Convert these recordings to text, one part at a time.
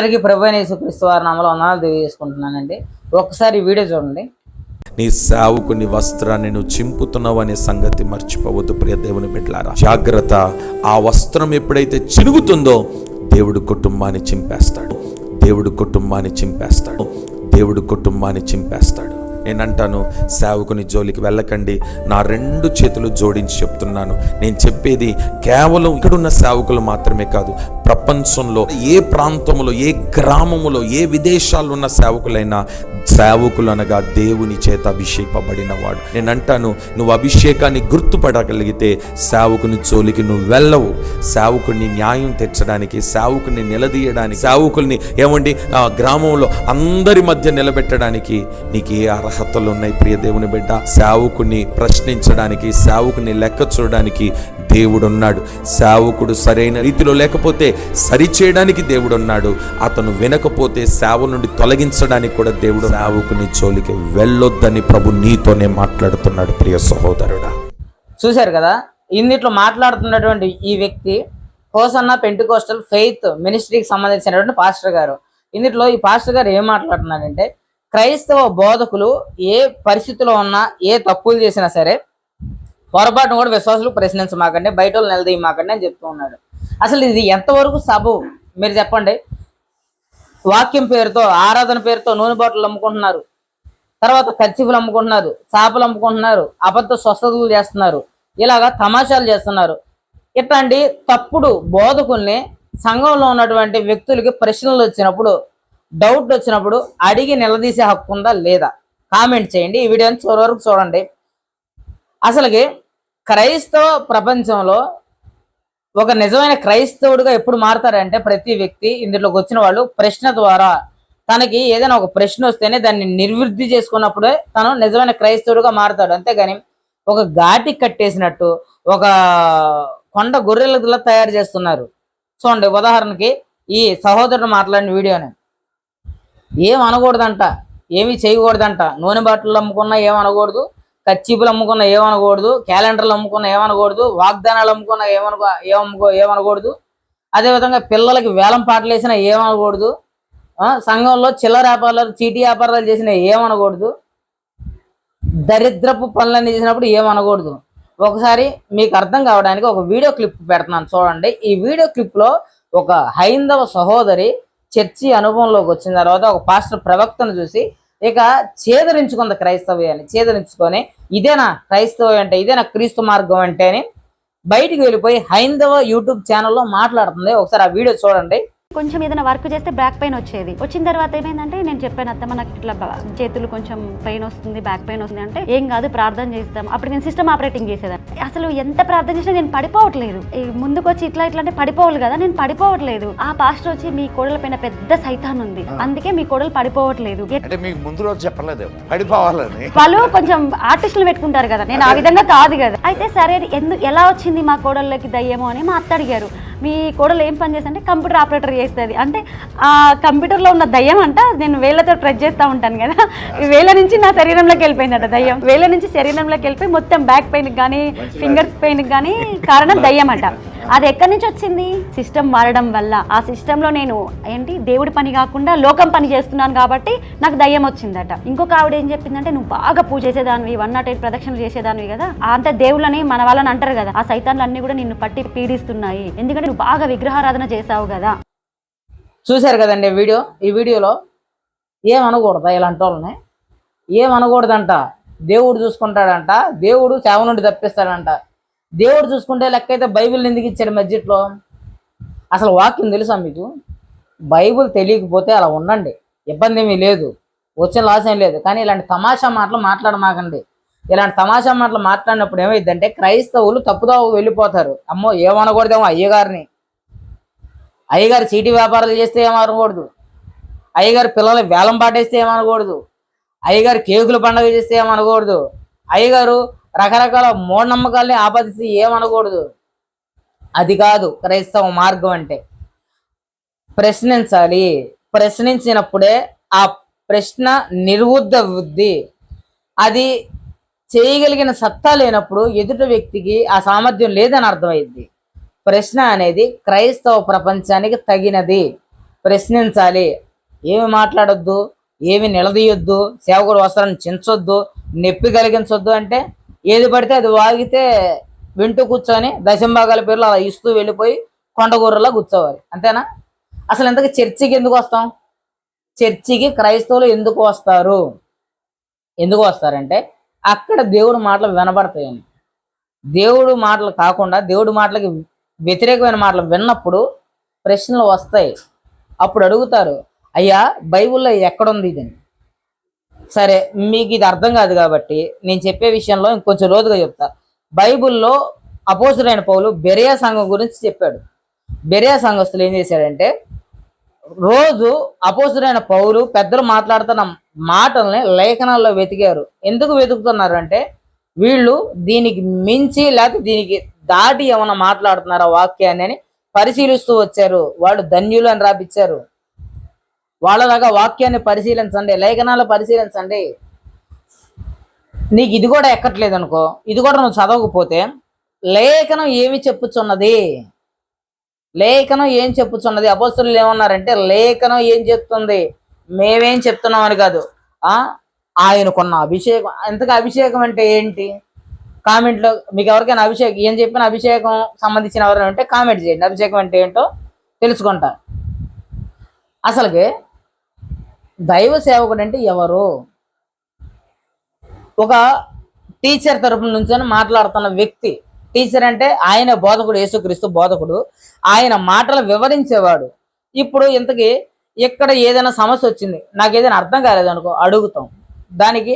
అందరికీ ప్రభు అయిన యేసుక్రీస్తు వారి నామలో వందనాలు తెలియజేసుకుంటున్నానండి. ఒకసారి వీడియో చూడండి. నీ సేవకుని వస్త్రాన్ని నువ్వు చింపుతున్నావు అనే సంగతి మర్చిపోవద్దు ప్రియ దేవుని బిడ్డలారా. జాగ్రత్త ఆ వస్త్రం ఎప్పుడైతే చినుగుతుందో దేవుడు కుటుంబాన్ని చింపేస్తాడు. దేవుడు కుటుంబాన్ని చింపేస్తాడు. దేవుడు కుటుంబాన్ని చింపేస్తాడు. నేను అంటాను సేవకుని జోలికి వెళ్ళకండి. నా రెండు చేతులు జోడించి చెప్తున్నాను. నేను చెప్పేది కేవలం ఇక్కడున్న సేవకులు మాత్రమే కాదు ప్రపంచంలో ఏ ప్రాంతంలో ఏ గ్రామములో ఏ విదేశాల్లో ఉన్న సేవకులైనా సేవకులు అనగా దేవుని చేత అభిషేకపబడిన వాడు నేను అంటాను నువ్వు అభిషేకాన్ని గుర్తుపడగలిగితే సేవకుని జోలికి నువ్వు వెళ్ళవు. సేవకుని న్యాయం తెచ్చడానికి సేవకుని నిలదీయడానికి సేవకుల్ని ఏమండి ఆ గ్రామంలో అందరి మధ్య నిలబెట్టడానికి నీకు ఏ అర్హతలు ఉన్నాయి ప్రియ దేవుని బిడ్డ. సేవకుని ప్రశ్నించడానికి సేవకుని లెక్క చూడడానికి దేవుడు ఉన్నాడు సేవకుడు సరైన రీతిలో లేకపోతే సరిచేయడానికి చేయడానికి దేవుడున్నాడు. అతను వినకపోతే సేవ నుండి తొలగించడానికి కూడా దేవుడు సేవకుని జోలికి వెళ్ళొద్దని ప్రభు నీతోనే మాట్లాడుతున్నాడు ప్రియ సహోదరుడా. చూశారు కదా? ఇందిట్లో మాట్లాడుతున్నటువంటి ఈ వ్యక్తి హోసన్న పెంటికోస్టల్ ఫెయిత్ మినిస్ట్రీకి సంబంధించినటువంటి పాస్టర్ గారు. ఇందులో ఈ పాస్టర్ గారు ఏం మాట్లాడుతున్నారంటే క్రైస్తవ బోధకులు ఏ పరిస్థితిలో ఉన్నా ఏ తప్పులు చేసినా సరే పొరపాటును కూడా విశ్వాసులు ప్రశ్నించమాకండి బయట వాళ్ళు నిలదీయమాకండి అని చెప్తూ ఉన్నాడు. అసలు ఇది ఎంతవరకు సబు మీరు చెప్పండి. వాక్యం పేరుతో ఆరాధన పేరుతో నూనె బాటిల్ అమ్ముకుంటున్నారు. తర్వాత కచ్చిపులు అమ్ముకుంటున్నారు చేపలు అమ్ముకుంటున్నారు అబద్ధ స్వస్థతలు చేస్తున్నారు ఇలాగా తమాషాలు చేస్తున్నారు. ఇట్లాంటి తప్పుడు బోధకుల్ని సంఘంలో ఉన్నటువంటి వ్యక్తులకి ప్రశ్నలు వచ్చినప్పుడు డౌట్ వచ్చినప్పుడు అడిగి నిలదీసే హక్కు ఉందా లేదా? కామెంట్ చేయండి. ఈ వీడియోని చివరి వరకు చూడండి. అసలుకి క్రైస్తవ ప్రపంచంలో ఒక నిజమైన క్రైస్తవుడిగా ఎప్పుడు మారతారంటే ప్రతి వ్యక్తి ఇందులోకి వచ్చిన వాళ్ళు ప్రశ్న ద్వారా. తనకి ఏదైనా ఒక ప్రశ్న వస్తేనే దాన్ని నిర్వృద్ధి చేసుకున్నప్పుడే తను నిజమైన క్రైస్తవుడిగా మారతాడు. అంతేగాని ఒక ఘాటి కట్టేసినట్టు ఒక కొండ గొర్రెలలా తయారు చేస్తున్నారు. చూడండి ఉదాహరణకి ఈ సహోదరుడు మాట్లాడిన వీడియోని ఏం అనకూడదంట ఏమీ చేయకూడదంట. నూనె బాటిల్ అమ్ముకున్నా ఏం అనకూడదు. కచ్చీపులు అమ్ముకున్న ఏమనకూడదు క్యాలెండర్లు అమ్ముకున్న ఏమనకూడదు వాగ్దానాలు అమ్ముకున్న ఏమనుకో ఏమనుకో ఏమనకూడదు. అదేవిధంగా పిల్లలకి వేలం పాటలు వేసినా ఏమనకూడదు. సంఘంలో చిల్లర వ్యాపారాలు చీటీ వ్యాపారాలు చేసినా ఏమనకూడదు. దరిద్రపు పనులన్నీ చేసినప్పుడు ఏమనకూడదు. ఒకసారి మీకు అర్థం కావడానికి ఒక వీడియో క్లిప్ పెడుతున్నాను చూడండి. ఈ వీడియో క్లిప్లో ఒక హైందవ సహోదరి చర్చి అనుభవంలోకి వచ్చిన తర్వాత ఒక పాస్టర్ ప్రవక్తను చూసి ఇక చేదరించుకుంది క్రైస్తవ్యాన్ని చేదరించుకొని ఇదేనా క్రైస్తవం అంటే ఇదేనా క్రీస్తు మార్గం అంటే అని బయటికి వెళ్ళిపోయి హైందవ యూట్యూబ్ ఛానల్లో మాట్లాడుతుంది. ఒకసారి ఆ వీడియో చూడండి. కొంచెం ఏదైనా వర్క్ చేస్తే బ్యాక్ పెయిన్ వచ్చేది. వచ్చిన తర్వాత ఏమైందంటే నేను చెప్పాను అత్తమ్మ నాకు ఇట్లా చేతులు కొంచెం పెయిన్ వస్తుంది బ్యాక్ పెయిన్ వస్తుంది అంటే ఏం కాదు ప్రార్థన చేస్తాం. అప్పుడు నేను సిస్టమ్ ఆపరేటింగ్ చేసేదాన్ని. అసలు ఎంత ప్రార్థన చేసినా నేను పడిపోవట్లేదు. ముందుకు వచ్చి ఇట్లా ఇట్లా అంటే పడిపోవాలి కదా నేను పడిపోవట్లేదు. ఆ పాస్టర్ వచ్చి మీ కోడల పైన పెద్ద సైతాన్ ఉంది. అందుకే మీ కోడలు పడిపోవట్లేదు. ముందు రోజు పడిపోవాలని. వాళ్ళు కొంచెం ఆర్టిస్టులు పెట్టుకుంటారు కదా నేను ఆ విధంగా కాదు కదా. అయితే సరే ఎందు ఎలా వచ్చింది మా కోడళ్ళకి దయ్యమో అని మా అత్త అడిగారు. మీ కోడలు ఏం పని చేస్తుంది కంప్యూటర్ ఆపరేటర్ చేస్తుంది. అంటే ఆ కంప్యూటర్లో ఉన్న దయ్యం అంట నేను వేళ్ళతో ప్రెస్ చేస్తూ ఉంటాను కదా. వేళ్ళ నుంచి నా శరీరంలోకి వెళ్ళిపోయిందట దయ్యం. వేళ్ళ నుంచి శరీరంలోకి వెళ్ళిపోయి మొత్తం బ్యాక్ పెయిన్ కానీ ఫింగర్స్ పెయిన్ కానీ కారణం దయ్యం అంట అది ఎక్కడి నుంచి వచ్చింది? సిస్టమ్ మారడం వల్ల. ఆ సిస్టంలో నేను ఏంటి దేవుడి పని కాకుండా లోకం పని చేస్తున్నాను కాబట్టి నాకు దయ్యం వచ్చిందట. ఇంకొక ఆవిడ ఏం చెప్పిందంటే నువ్వు బాగా పూజ చేసేదానివి వన్ నాట్ ఎయిట్ ప్రదక్షిణలు చేసేదానివి కదా. అంత దేవుళ్ళని మన వాళ్ళని అంటారు కదా. ఆ సైతాన్లు అన్ని కూడా నిన్ను పట్టి పీడిస్తున్నాయి. ఎందుకంటే నువ్వు బాగా విగ్రహారాధన చేసావు కదా. చూశారు కదండి వీడియో? ఈ వీడియోలో ఏమనకూడదా ఇలాంటి వాళ్ళని? ఏమనకూడదంట? దేవుడు చూసుకుంటాడంట. దేవుడు సేవ నుండి తప్పిస్తాడంట. దేవుడు చూసుకుంటే లెక్క అయితే బైబిల్ ఎందుకు ఇచ్చాడు మధ్యలో? అసలు వాక్యం తెలుసా మీకు? బైబిల్ తెలియకపోతే అలా ఉండండి. ఇబ్బంది ఏమీ లేదు. వచ్చిన లాస్ ఏం లేదు. కానీ ఇలాంటి తమాషా మాటలు మాట్లాడమాకండి. ఇలాంటి తమాషా మాటలు మాట్లాడినప్పుడు ఏమైందంటే క్రైస్తవులు తప్పుదో వెళ్ళిపోతారు. అమ్మో ఏమనకూడదేమో అయ్యగారిని. అయ్యగారు చీటీ వ్యాపారాలు చేస్తే ఏమనకూడదు. అయ్యగారు పిల్లలు వేలం పాటేస్తే ఏమనకూడదు. అయ్యగారు కేకుల పండుగ చేస్తే ఏమనకూడదు. అయ్యగారు రకరకాల మూఢనమ్మకాల్ని ఆపాదిస్తే ఏమనకూడదు. అది కాదు క్రైస్తవ మార్గం అంటే. ప్రశ్నించాలి. ప్రశ్నించినప్పుడే ఆ ప్రశ్న నిర్బుద్ధ బుద్ధి అది చేయగలిగిన సత్తా లేనప్పుడు ఎదుటి వ్యక్తికి ఆ సామర్థ్యం లేదని అర్థమైంది ప్రశ్న అనేది క్రైస్తవ ప్రపంచానికి తగినది. ప్రశ్నించాలి. ఏమి మాట్లాడొద్దు? ఏమి నిలదీయొద్దు? సేవకుడు వస్త్రాన్ని చించొద్దు? నొప్పి కలిగించొద్దు అంటే ఏది పడితే అది వాగితే వింటూ కూర్చొని దశంభాగాల పేర్లు అలా ఇస్తూ వెళ్ళిపోయి కొండగూరలా కూర్చోవాలి. అంతేనా? అసలు ఇంతకు చర్చికి ఎందుకు వస్తాం? చర్చికి క్రైస్తవులు ఎందుకు వస్తారు? ఎందుకు వస్తారంటే అక్కడ దేవుడు మాటలు వినబడతాయని దేవుడు మాటలు కాకుండా దేవుడి మాటలకి వ్యతిరేకమైన మాటలు విన్నప్పుడు ప్రశ్నలు వస్తాయి. అప్పుడు అడుగుతారు అయ్యా బైబిల్లో ఎక్కడుంది ఇది సరే మీకు ఇది అర్థం కాదు కాబట్టి నేను చెప్పే విషయంలో ఇంకొంచెం లోతుగా చెప్తా. బైబిల్లో అపోసుడైన పౌలు బెరియా సంఘం గురించి చెప్పాడు. బెరియా సంఘస్థులు ఏం చేశాడంటే రోజు అపోసుడైన పౌలు పెద్దలు మాట్లాడుతున్న మాటల్ని లేఖనాల్లో వెతికారు. ఎందుకు వెతుకుతున్నారు అంటే వీళ్ళు దీనికి మించి లేకపోతే దీనికి దాటి ఏమైనా మాట్లాడుతున్నారా వాక్యాన్ని అని పరిశీలిస్తూ వచ్చారు. వాళ్ళు ధన్యులు అని రాపిచ్చారు. వాళ్ళలాగా వాక్యాన్ని పరిశీలించండి లేఖనాలు పరిశీలించండి. నీకు ఇది కూడా ఎక్కట్లేదు అనుకో ఇది కూడా నువ్వు చదవకపోతే లేఖనం ఏమి చెప్పుచున్నది? లేఖనం ఏం చెప్పుచున్నది? అపోస్తులు ఏమన్నారంటే లేఖనం ఏం చెప్తుంది? మేమేం చెప్తున్నాం అని కాదు. ఆయనకున్న అభిషేకం. ఎంతగా అభిషేకం అంటే ఏంటి? కామెంట్లో మీకు ఎవరికైనా అభిషేకం ఏం చెప్పిన అభిషేకం సంబంధించిన ఎవరైనా ఉంటే కామెంట్ చేయండి. అభిషేకం అంటే ఏంటో తెలుసుకుంటా. అసలుకి దైవ సేవకుడు అంటే ఎవరు? ఒక టీచర్ తరపున నుంచి మాట్లాడుతున్న వ్యక్తి. టీచర్ అంటే ఆయన బోధకుడు యేసుక్రీస్తు బోధకుడు. ఆయన మాటలు వివరించేవాడు. ఇప్పుడు ఇంతకీ ఇక్కడ ఏదైనా సమస్య వచ్చింది? నాకు ఏదైనా అర్థం కాలేదనుకో అడుగుతాం. దానికి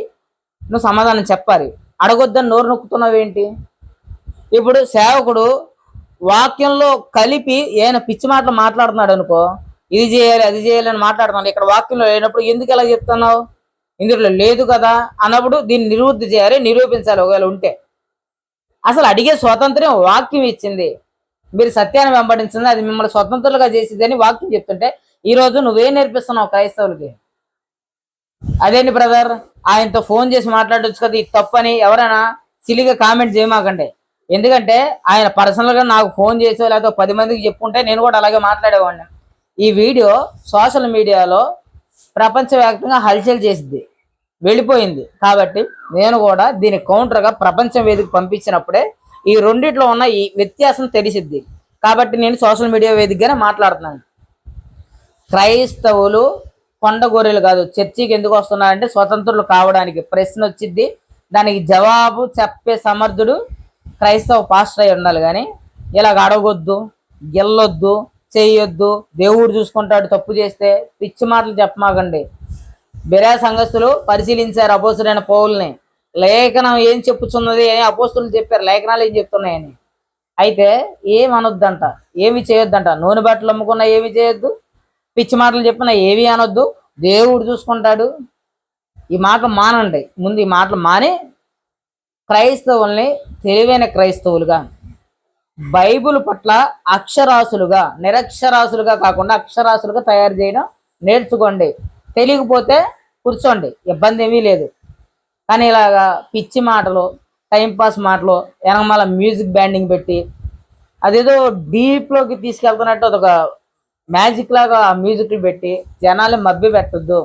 నువ్వు సమాధానం చెప్పాలి. అడగొద్దని నోరు నొక్కుతున్నావు ఏంటి? ఇప్పుడు సేవకుడు వాక్యంలో కలిపి ఏమైనా పిచ్చి మాటలు మాట్లాడుతున్నాడు అనుకో ఇది చేయాలి అది చేయాలి అని మాట్లాడుతున్నాను ఇక్కడ వాక్యంలో లేనప్పుడు ఎందుకు ఎలా చెప్తున్నావు? ఇందులో లేదు కదా అన్నప్పుడు దీన్ని నిరుద్ధి చేయాలి నిరూపించాలి ఒకవేళ ఉంటే. అసలు అడిగే స్వాతంత్ర్యం వాక్యం ఇచ్చింది. మీరు సత్యాన్ని వెంబడించింది అది మిమ్మల్ని స్వతంత్రులుగా చేసిందని వాక్యం చెప్తుంటే ఈ రోజు నువ్వేం నేర్పిస్తున్నావు క్రైస్తవులకి? అదేంటి బ్రదర్? ఆయనతో ఫోన్ చేసి మాట్లాడొచ్చు కదా ఇది తప్పని ఎవరైనా సిలిగా కామెంట్ చేయమాకండి. ఎందుకంటే ఆయన పర్సనల్గా నాకు ఫోన్ చేసో లేకపోతే పది మందికి చెప్పుకుంటే నేను కూడా అలాగే మాట్లాడేవాడిని. ఈ వీడియో సోషల్ మీడియాలో ప్రపంచవ్యాప్తంగా హల్చల్ చేసింది వెళ్ళిపోయింది. కాబట్టి నేను కూడా దీని కౌంటర్గా ప్రపంచం వేదిక పంపించినప్పుడే ఈ రెండిట్లో ఉన్న ఈ వ్యత్యాసం తెలిసిద్ది. కాబట్టి నేను సోషల్ మీడియా వేదికగానే మాట్లాడుతున్నాను. క్రైస్తవులు కొండ గొర్రెలు కాదు చర్చికి ఎందుకు వస్తున్నారంటే స్వతంత్రులు కావడానికి ప్రశ్న వచ్చింది దానికి జవాబు చెప్పే సమర్థుడు క్రైస్తవ పాస్టర్ అయి ఉండాలి కానీ ఇలాగ అడగొద్దు గెల్లొద్దు చేయొద్దు దేవుడు చూసుకుంటాడు తప్పు చేస్తే పిచ్చి మాటలు చెప్పమాకండి. బిరా సంఘస్థులు పరిశీలించారు అపోసుడైన పౌల్ని. లేఖనం ఏం చెప్పుచున్నది అని అపోస్తులు చెప్పారు లేఖనాలు ఏం చెప్తున్నాయని. అయితే ఏం అనొద్దంట ఏమి చేయొద్దంట? నూనె బట్టలు అమ్ముకున్నా ఏమి చేయొద్దు? పిచ్చి మాటలు చెప్పినా ఏవి అనొద్దు? దేవుడు చూసుకుంటాడు. ఈ మాటలు మానండి. ముందు ఈ మాటలు మాని క్రైస్తవుల్ని తెలివైన క్రైస్తవులుగా బైబిల్ పట్ల అక్షరాసులుగా నిరక్షరాసులుగా కాకుండా అక్షరాసులుగా తయారు చేయడం నేర్చుకోండి. తెలియకపోతే కూర్చోండి ఇబ్బంది ఏమీ లేదు. కానీ ఇలాగా పిచ్చి మాటలు టైంపాస్ మాటలు వెనకమాల మ్యూజిక్ బ్యాండింగ్ పెట్టి అదేదో డీప్లోకి తీసుకెళ్తున్నట్టు అదొక మ్యాజిక్ లాగా ఆ మ్యూజిక్లు పెట్టి జనాలు మబ్బి పెట్టద్దు.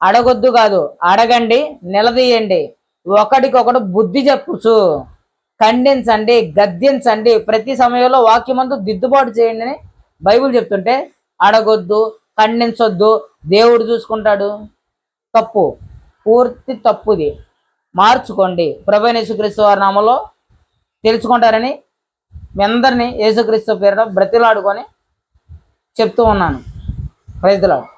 అడగొద్దు కాదు అడగండి నిలదీయండి. ఒకడికొకడు బుద్ధి చెప్పుచు ఖండించండి గద్దించండి ప్రతి సమయంలో వాక్యమందు దిద్దుబాటు చేయండి అని బైబిల్ చెప్తుంటే అడగొద్దు ఖండించొద్దు దేవుడు చూసుకుంటాడు. తప్పు పూర్తి తప్పుది. మార్చుకోండి. ప్రభు యేసుక్రీస్తు వారి నామలో తెలుసుకుంటారని మీ అందరినీ యేసుక్రీస్తు పేరున బ్రతిలాడుకొని చెప్తూ ఉన్నాను. ప్రైజ్లాడు